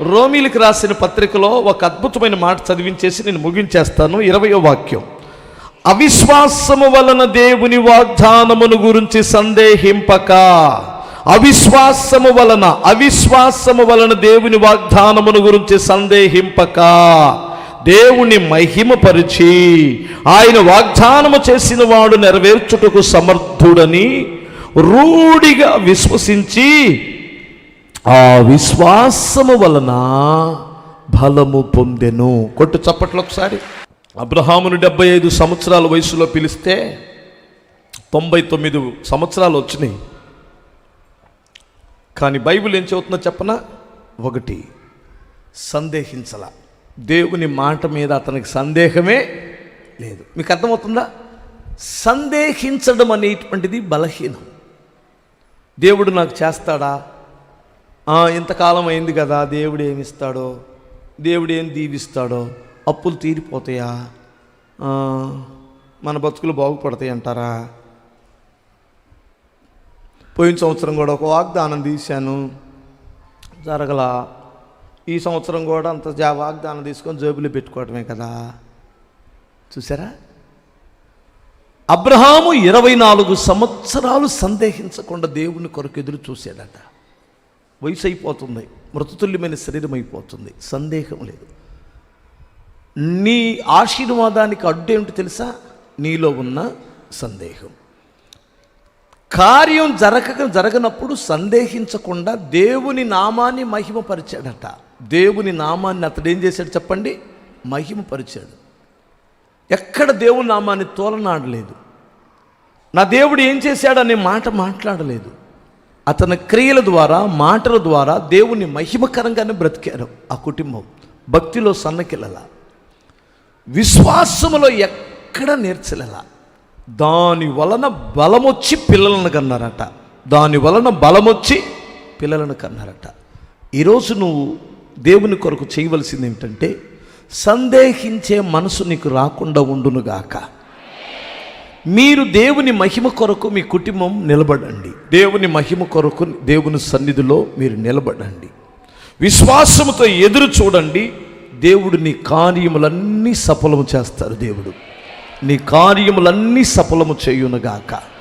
రోమిలికి రాసిన పత్రికలో ఒక అద్భుతమైన మాట చదివించేసి నేను ముగించేస్తాను ఇరవయో వాక్యం. అవిశ్వాసము వలన దేవుని వాగ్దానమును గురించి సందేహింపక. అవిశ్వాసము వలన అవిశ్వాసము వలన దేవుని వాగ్దానమును గురించి సందేహింపక. దేవుని మహిమపరిచి ఆయన వాగ్దానము చేసిన వాడు నెరవేర్చుటకు సమర్థుడని రూఢిగా విశ్వసించి ఆ విశ్వాసము వలన బలము పొందెను. కొట్టు చప్పట్లు ఒకసారి. అబ్రహామును డెబ్బై ఐదు సంవత్సరాల వయసులో పిలిస్తే తొంభై తొమ్మిది సంవత్సరాలు వచ్చినాయి. కానీ బైబిల్ ఏం చెబుతుందో చెప్పనా? ఒకటి సందేహించల. దేవుని మాట మీద అతనికి సందేహమే లేదు. మీకు అర్థమవుతుందా? సందేహించడం అనేటువంటిది బలహీనం. దేవుడు నాకు చేస్తాడా? ఇంతకాలం అయింది కదా దేవుడు ఏమిస్తాడో దేవుడు ఏం దీవిస్తాడో? అప్పులు తీరిపోతాయా? మన బతుకులు బాగుపడతాయి అంటారా? పోయిన సంవత్సరం కూడా ఒక వాగ్దానం తీశాను. జరగల. ఈ సంవత్సరం కూడా అంత జా వాగ్దానం తీసుకొని జేబులో పెట్టుకోవటమే కదా. చూసారా అబ్రహాము ఇరవై నాలుగు సంవత్సరాలు సందేహించకుండా దేవుని కొరకు ఎదురు చూశాడట. వయసు అయిపోతుంది మృతతుల్యమైన శరీరం అయిపోతుంది సందేహం లేదు. నీ ఆశీర్వాదానికి అడ్డు ఏమిటి తెలుసా? నీలో ఉన్న సందేహం. కార్యం జరగక జరగనప్పుడు సందేహించకుండా దేవుని నామాన్ని మహిమపరిచాడట. దేవుని నామాన్ని అతడు ఏం చేశాడు చెప్పండి? మహిమపరిచాడు. ఎక్కడ దేవుని నామాన్ని తోలనాడలేదు. నా దేవుడు ఏం చేశాడనే మాట మాట్లాడలేదు. అతని క్రియల ద్వారా మాటల ద్వారా దేవుని మహిమకరంగానే బ్రతికారు ఆ కుటుంబం. భక్తిలో సన్నకిల్లల. విశ్వాసములో ఎక్కడ నేర్చలేలా. దాని వలన బలమొచ్చి పిల్లలను కన్నారట. దాని వలన బలమొచ్చి పిల్లలను కన్నారట. ఈరోజు నువ్వు దేవుని కొరకు చేయవలసింది ఏమిటంటే సందేహించే మనసు నీకు రాకుండా ఉండునుగాక. మీరు దేవుని మహిమ కొరకు మీ కుటుంబం నిలబడండి. దేవుని మహిమ కొరకు దేవుని సన్నిధిలో మీరు నిలబడండి. విశ్వాసముతో ఎదురు చూడండి. దేవుడు నీ కార్యములన్నీ సఫలము చేస్తారు దేవుడు. నీ కార్యములన్నీ సఫలము చేయునుగాక.